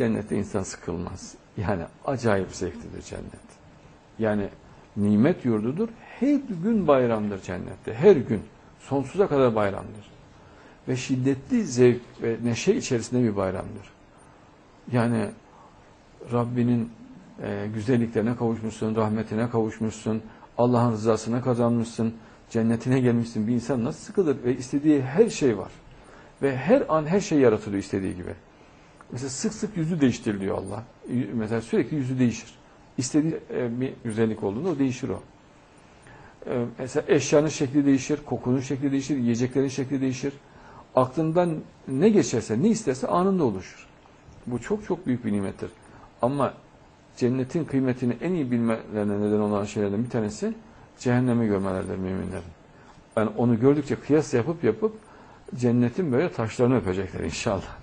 Cennette insan sıkılmaz. Yani acayip zevklidir cennet. Yani nimet yurdudur. Her gün bayramdır cennette. Her gün. Sonsuza kadar bayramdır. Ve şiddetli zevk ve neşe içerisinde bir bayramdır. Yani Rabbinin e, güzelliklerine kavuşmuşsun, rahmetine kavuşmuşsun, Allah'ın rızasına kazanmışsın, cennetine gelmişsin. Bir insan nasıl sıkılır ve istediği her şey var. Ve her an her şey yaratılıyor istediği gibi. Mesela sık sık yüzü değiştiriliyor Allah. Y- Mesela sürekli yüzü değişir. İstediği e, bir güzellik olduğunda o değişir o. E, Mesela eşyanın şekli değişir, kokunun şekli değişir, yiyeceklerin şekli değişir. Aklından ne geçerse, ne isterse anında oluşur. Bu çok çok büyük bir nimettir. Ama cennetin kıymetini en iyi bilmelerine neden olan şeylerden bir tanesi cehennemi görmelerdir müminlerin. Yani onu gördükçe kıyas yapıp yapıp cennetin böyle taşlarını öpecekler inşallah.